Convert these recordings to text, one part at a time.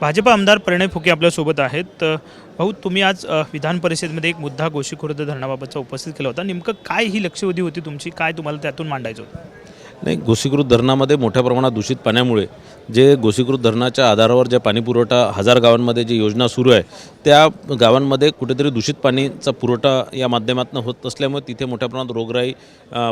भाजप आमदार प्रणय फुके आपल्यासोबत आहेत. भाऊ तुम्ही आज विधान परिषदेमध्ये एक मुद्दा गोशीखुर्द धरणाबाबतचा उपस्थित केला होता. नेमकं काय ही लक्षवेधी होती तुमची? काय तुम्हाला त्यातून मांडायचं होतं? नाही गोसीकृत धरणामध्ये मोठ्या प्रमाणात दूषित पाण्यामुळे जे गोसीकृत धरणाच्या आधारावर जे पाणीपुरवठा हजार गावांमध्ये जी योजना सुरू आहे त्या गावांमध्ये कुठेतरी दूषित पाणीचा पुरवठा या माध्यमातून होत असल्यामुळे तिथे मोठ्या प्रमाणात रोगराई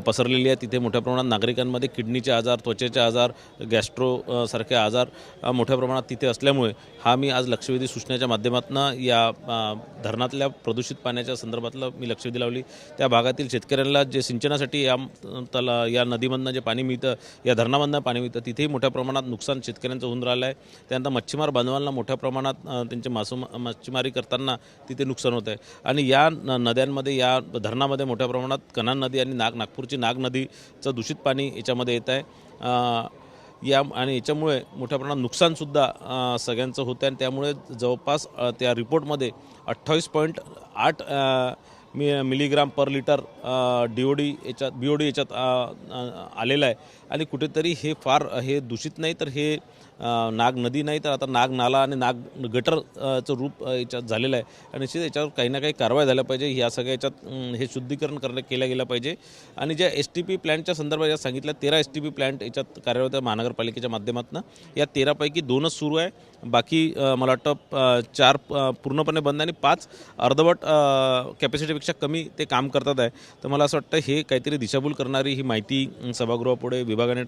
पसरलेली आहे. तिथे मोठ्या प्रमाणात नागरिकांमध्ये किडनीचे आजार त्वचेचे आजार गॅस्ट्रो सारखे आजार मोठ्या प्रमाणात तिथे असल्यामुळे हा मी आज लक्षवेधी सूचनेच्या माध्यमातून या धरणातल्या प्रदूषित पाण्याच्या संदर्भातलं मी लक्षवेधी लावली. त्या भागातील शेतकऱ्यांना जे सिंचनासाठी या तला या नदीमधनं जे पाणी मिळतं या धरणामधनं पाणी मिळतं तिथेही मोठ्या प्रमाणात नुकसान शेतकऱ्यांचं होऊन राहिलं आहे त्यानंतर मच्छीमार बांधवांना मोठ्या प्रमाणात त्यांचे मासो मच्छीमारी करताना तिथे नुकसान होत आहे आणि या न नद्यांमध्ये या धरणामध्ये मोठ्या प्रमाणात कन्हान नदी आणि नाग नागपूरची नाग नदीचं दूषित पाणी याच्यामध्ये येत आहे या आणि याच्यामुळे मोठ्या प्रमाणात नुकसानसुद्धा सगळ्यांचं होतं आहे आणि त्यामुळे जवळपास त्या रिपोर्टमध्ये अठ्ठावीस पॉईंट आठ मी milligram per litre D O D याच्यात बी ओ डी याच्यात आलेलं आहे. आणि कुठेतरी हे फार हे दूषित नाही तर हे नाग नदी नाही तर आता नाग नाला आणि नाग गटरचं रूप याच्यात झालेलं आहे. आणि निश्चित याच्यावर काही ना काही कारवाई झाल्या पाहिजे. ह्या सगळ्या याच्यात हे शुद्धीकरण करणं केलं गेलं पाहिजे. आणि ज्या एस टी पी प्लॅन्टच्या संदर्भात या सांगितल्या तेरा एस टी पी प्लॅन्ट याच्यात कार्यरत आहे महानगरपालिकेच्या माध्यमातून. या तेरापैकी दोनच सुरू आहे. बाकी मला वाटतं चार पूर्णपणे बंद आणि पाच अर्धवट कॅपॅसिटीपेक्षा कमी ते काम करतात आहे. तर मला असं वाटतं हे काहीतरी दिशाभूल करणारी ही माहिती सभागृहापुढे विभागाने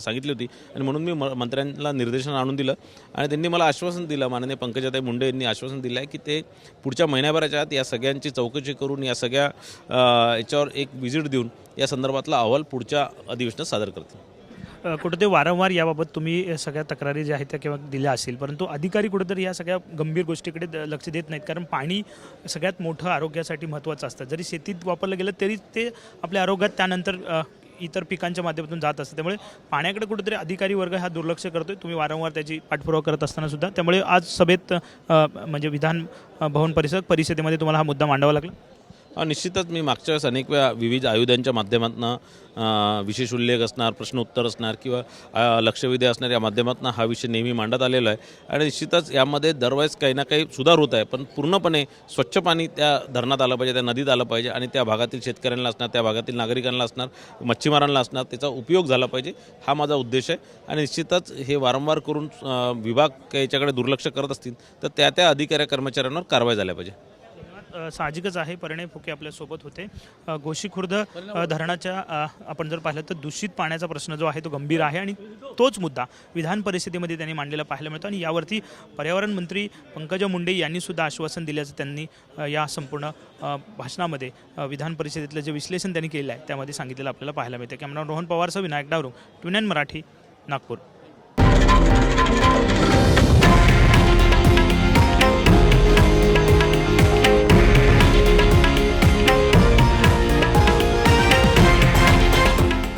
सांगितली होती. आणि म्हणून मी म- मंत्र्यांना निर्देशन आणून दिलं. आणि त्यांनी मला आश्वासन दिलं माननीय पंकजाताई मुंडे यांनी आश्वासन दिलं आहे की ते पुढच्या महिन्याभराच्या आत या सगळ्यांची चौकशी करून या सगळ्या याच्यावर एक व्हिजिट देऊन या संदर्भातला अहवाल पुढच्या अधिवेशनात सादर करतील. कुठेतरी वारंवार याबाबत तुम्ही सगळ्या तक्रारी ज्या आहेत त्या किंवा दिल्या असतील. परंतु अधिकारी कुठेतरी या सगळ्या गंभीर गोष्टीकडे लक्ष देत नाहीत. कारण पाणी सगळ्यात मोठं आरोग्यासाठी महत्त्वाचं असतं. जरी शेतीत वापरलं गेलं तरी ते आपल्या आरोग्यात त्यानंतर इतर पिकांच्या माध्यमातून जात असतं. त्यामुळे पाण्याकडे कुठेतरी अधिकारी वर्ग हा दुर्लक्ष करतोय. तुम्ही वारंवार त्याची पाठपुरावा करत असताना सुद्धा. त्यामुळे आज सभेत म्हणजे विधान भवन परिषद परिषदेमध्ये तुम्हाला हा मुद्दा मांडावा लागला. निश्चितच मी मागच्या वेळेस अनेक वेळा विविध आयुधांच्या माध्यमातून विशेष उल्लेख असणार प्रश्नोत्तर असणार किंवा लक्षवेधी असणार या माध्यमातून हा विषय नेहमी मांडत आलेला आहे. आणि निश्चितच यामध्ये दरवेळेस काही ना काही सुधार होत आहे पण पूर्णपणे स्वच्छ पाणी त्या धरणात आलं पाहिजे त्या नदीत आलं पाहिजे आणि त्या भागातील शेतकऱ्यांना असणार त्या भागातील नागरिकांना असणार मच्छीमारांना असणार त्याचा उपयोग झाला पाहिजे हा माझा उद्देश आहे. आणि निश्चितच हे वारंवार करून विभाग याच्याकडे दुर्लक्ष करत असतील तर त्या त्या अधिकाऱ्या कर्मचाऱ्यांवर कारवाई झाल्या पाहिजे. साहजिकच आहे. परिणय फुके आपल्यासोबत होते. अ, गोशी खुर्द अ, धरणाच्या आपण जर पाहिलं तर दूषित पाण्याचा प्रश्न जो आहे तो गंभीर आहे आणि तोच मुद्दा विधान परिषदेमध्ये त्यांनी मांडलेला पाहायला मिळतो आणि यावरती पर्यावरण मंत्री पंकजा मुंडे यांनी सुद्धा आश्वासन दिल्याचं त्यांनी या संपूर्ण भाषणामध्ये विधान परिषदेतलं जे विश्लेषण त्यांनी केलं आहे त्यामध्ये सांगितलेलं आपल्याला पाहायला मिळतं. कॅमेरा रोहन पवारसह विनायक डावरू ट्युन मराठी नागपूर.